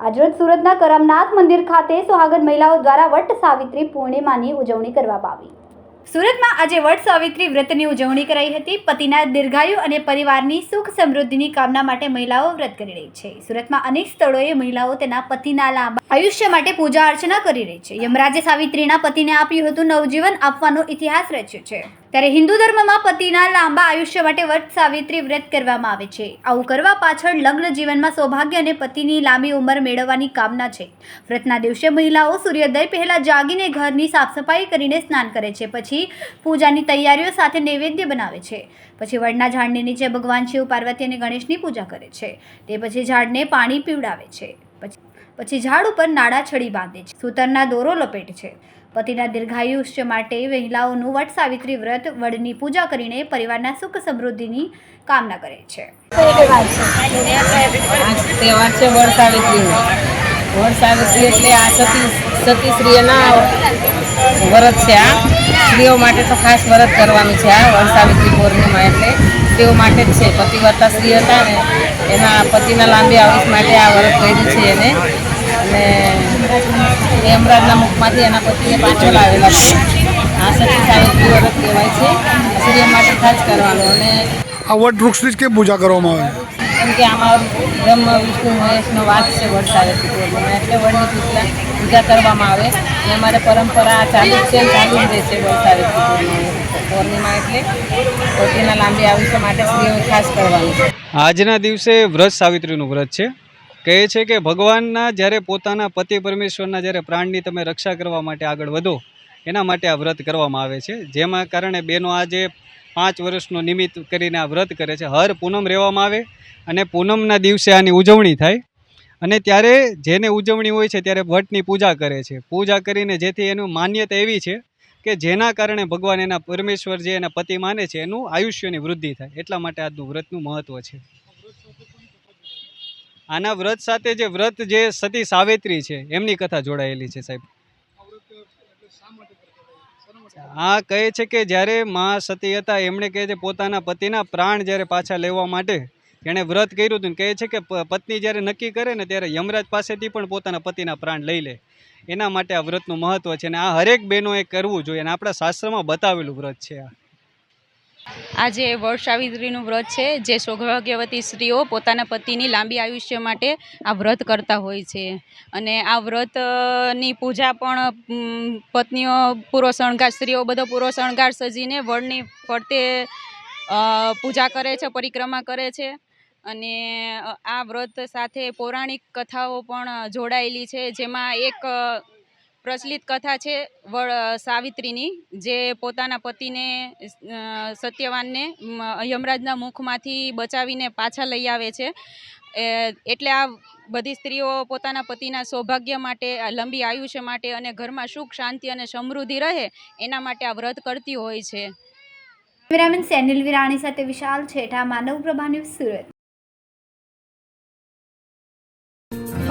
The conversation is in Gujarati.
આજરોજ સુરતના કરમનાથ મંદિર ખાતે સુહાગન મહિલાઓ દ્વારા વટ સાવિત્રી પૂર્ણિમાની ઉજવણી કરવામાં આવી. સુરતમાં આજે વટ સાવિત્રી વ્રતની ઉજવણી કરાઈ હતી. પતિના દીર્ઘાયુ અને પરિવારની સુખ સમૃદ્ધિની કામના માટે મહિલાઓ વ્રત કરી રહી છે. સુરતમાં અનેક સ્થળોએ મહિલાઓ તેના પતિના લાંબા આયુષ્ય માટે પૂજા અર્ચના કરી રહી છે. યમરાજે સાવિત્રીના પતિને આપ્યું હતું નવજીવન આપવાનો ઇતિહાસ રચ્યો છે. ત્યારે હિન્દુ ધર્મમાં પતિના લાંબા આયુષ્ય માટે વટ સાવિત્રી વ્રત કરવામાં આવે છે. આવું કરવા પાછળ લગ્ન જીવનમાં સૌભાગ્ય અને પતિની લાંબી ઉંમર મેળવવાની કામના છે. વ્રતના દિવસે મહિલાઓ સૂર્યોદય પહેલા જાગીને ઘરની સાફ સફાઈ કરીને સ્નાન કરે છે. પછી પૂજાની તૈયારીઓ સાથે નૈવેદ્ય બનાવે છે. પછી વડના ઝાડની નીચે ભગવાન શિવ, પાર્વતી અને ગણેશની પૂજા કરે છે. તે પછી ઝાડને પાણી પીવડાવે છે. પછી પછી ઝાડ ઉપર નાડા છડી બાંધે છે. સૂતરના દોરો લપેટ છે. પતિના દીર્ઘાયુષ્ય માટે મહિલાઓનું વટ સાવિત્રી વ્રત વડની પૂજા કરીને પરિવારના સુખ સમૃદ્ધિની કામના કરે છે. તહેવાર છે વડ સાવિત્રીનો. વડ સાવિત્રી એટલે આ સતી સતી સ્ત્રીઓના વ્રત છે આ. સ્ત્રીઓ માટે તો ખાસ વ્રત કરવાનું છે આ વડ સાવિત્રી પૂર્ણિમા એટલે. સ્ત્રીઓ માટે જ છે, પતિવર્તા સ્ત્રી હતા ને, એના પતિના લાંબી આયુષ માટે આ વ્રત કર્યું છે એને. અને યમરાજના મુખમાંથી એના પતિને પાછો લાવેલા છે. આ સતી સાવિત્રી વ્રત કહેવાય છે. સ્ત્રીઓ માટે ખાસ કરવાનું. અને આ વટ વૃક્ષની જ કેમ પૂજા કરવામાં આવે? કેમ આમાં બ્રહ્મ, વિષ્ણુ, મહેશનો વાસ છે વડ એટલે વડની પૂજા પૂજા કરવામાં આવે. અને અમારે પરંપરા ચાલુ છે, ચાલુ જ રહેશે વડ સાવિત્રી પૂર્ણિમા પૂર્ણિમા એટલે પોતીના લાંબી આયુષ્ય માટે સ્ત્રીઓ ખાસ કરવાનું આજના દિવસે વ્રત સાવિત્રીનું વ્રત છે. કહે છે કે ભગવાનના જ્યારે પોતાના પતિ પરમેશ્વરના જ્યારે પ્રાણની તમે રક્ષા કરવા માટે આગળ વધો, એના માટે આ વ્રત કરવામાં આવે છે. જેમાં કારણે બહેનો આજે પાંચ વર્ષનો નિમિત્ત કરીને આ વ્રત કરે છે. હર પૂનમ રહેવામાં આવે અને પૂનમના દિવસે આની ઉજવણી થાય અને ત્યારે જેને ઉજવણી હોય છે ત્યારે વટની પૂજા કરે છે. પૂજા કરીને જેથી એનું માન્યતા એવી છે કે જેના કારણે ભગવાન એના પરમેશ્વર જે એના પતિ માને છે એનું આયુષ્યની વૃદ્ધિ થાય. એટલા માટે આજનું વ્રતનું મહત્ત્વ છે. આના વ્રત સાથે જે વ્રત જે સતી સાવિત્રી છે, એમની કથા જોડાયેલી છે સાહેબ. આ કહે છે કે જ્યારે મા સતી હતા, એમણે કહે છે, પોતાના પતિના પ્રાણ જ્યારે પાછા લેવા માટે એણે વ્રત કર્યું હતું કહે છે કે પત્ની જ્યારે નક્કી કરે ને ત્યારે યમરાજ પાસેથી પણ પોતાના પતિના પ્રાણ લઈ લે. એના માટે આ વ્રતનું મહત્વ છે અને આ હરેક બહેનોએ કરવું જોઈએ અને આપણા શાસ્ત્રમાં બતાવેલું વ્રત છે આ. આજે વર્ષ સાવિત્રીનું વ્રત છે, જે સૌભાગ્યવતી સ્ત્રીઓ પોતાના પતિની લાંબી આયુષ્ય માટે આ વ્રત કરતા હોય છે. અને આ વ્રતની પૂજા પણ પત્નીઓ પૂરો શણગાર, સ્ત્રીઓ બધો પૂરો શણગાર સજીને વડની ફરતે પૂજા કરે છે, પરિક્રમા કરે છે. અને આ વ્રત સાથે પૌરાણિક કથાઓ પણ જોડાયેલી છે, જેમાં એક પ્રચલિત કથા છે સાવિત્રીની, જે પોતાના પતિને સત્યવાનને યમરાજના મુખમાંથી બચાવીને પાછા લઈ આવે છે. એટલે આ બધી સ્ત્રીઓ પોતાના પતિના સૌભાગ્ય માટે લંબી આયુષ્ય માટે અને ઘરમાં સુખ, શાંતિ અને સમૃદ્ધિ રહે, એના માટે આ વ્રત કરતી હોય છે. કેમેરામેન સેનિલ વિરાણી સાથે વિશાલ છેઠા, માનવ પ્રભા સુરત.